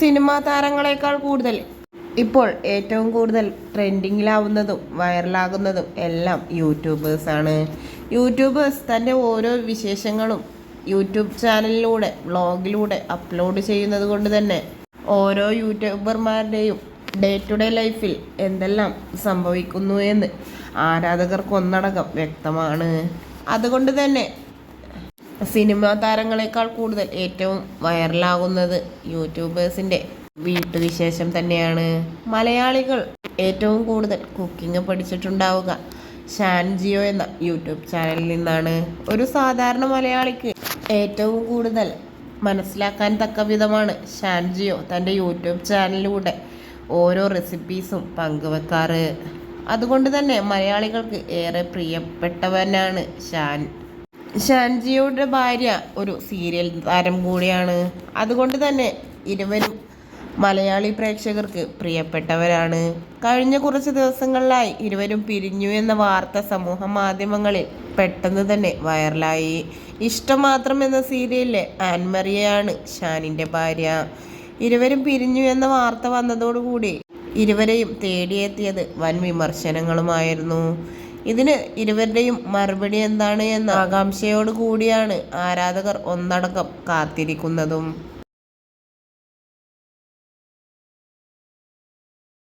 Cinema താരങ്ങളെക്കാൾ കൂടുതൽ. ഇപ്പോൾ ഏറ്റവും കൂടുതൽ ട്രെൻഡിങ്ങിലാവുന്നതും വൈറലാകുന്നതും എല്ലാം യൂട്യൂബേഴ്സാണ്. യൂട്യൂബേഴ്സ് തന്റെ ഓരോ വിശേഷങ്ങളും യൂട്യൂബ് ചാനലിലൂടെ വ്ളോഗിലൂടെ അപ്ലോഡ് ചെയ്യുന്നത് കൊണ്ട് തന്നെ ഓരോ യൂട്യൂബർമാരുടെയും ഡേ ടു ഡേ ലൈഫിൽ എന്തെല്ലാം സംഭവിക്കുന്നു എന്ന് ആരാധകർക്ക് ഒന്നടങ്കം വ്യക്തമാണ്. അതുകൊണ്ട് തന്നെ സിനിമാ താരങ്ങളെക്കാൾ കൂടുതൽ ഏറ്റവും വൈറലാകുന്നത് യൂട്യൂബേഴ്സിന്റെ വീട്ടുവിശേഷം തന്നെയാണ്. മലയാളികൾ ഏറ്റവും കൂടുതൽ കുക്കിംഗ് പഠിച്ചിട്ടുണ്ടാവുക. ഷാൻജിയോ എന്ന യൂട്യൂബ് ചാനലിൽ നിന്നാണ്. ഒരു സാധാരണ മലയാളിക്ക് ഏറ്റവും കൂടുതൽ മനസ്സിലാക്കാൻ തക്ക വിധമാണ് ഷാൻജിയോ തന്റെ യൂട്യൂബ് ചാനലിലൂടെ ഓരോ റെസിപ്പീസും പങ്കുവെക്കാറ്. അതുകൊണ്ട് തന്നെ മലയാളികൾക്ക് ഏറെ പ്രിയപ്പെട്ടവനാണ് ഷാൻ. ഷാൻജിയുടെ ഭാര്യ ഒരു സീരിയൽ താരം കൂടിയാണ്. അതുകൊണ്ട് തന്നെ ഇരുവരും മലയാളി പ്രേക്ഷകർക്ക് പ്രിയപ്പെട്ടവരാണ്. കഴിഞ്ഞ കുറച്ച് ദിവസങ്ങളിലായി ഇരുവരും പിരിഞ്ഞു എന്ന വാർത്ത സമൂഹ മാധ്യമങ്ങളിൽ പെട്ടെന്ന് തന്നെ വൈറലായി. ഇഷ്ടം മാത്രം എന്ന സീരിയലിലെ ആൻമറിയയാണ് ഷാനിന്റെ ഭാര്യ. ഇരുവരും പിരിഞ്ഞു എന്ന വാർത്ത വന്നതോടുകൂടി ഇരുവരെയും തേടിയെത്തിയത് വൻ വിമർശനങ്ങളുമായിരുന്നു. ഇതിന് ഇരുവരുടെയും മറുപടി എന്താണ് എന്ന ആകാംക്ഷയോട് കൂടിയാണ് ആരാധകർ ഒന്നടങ്കം കാത്തിരിക്കുന്നതും.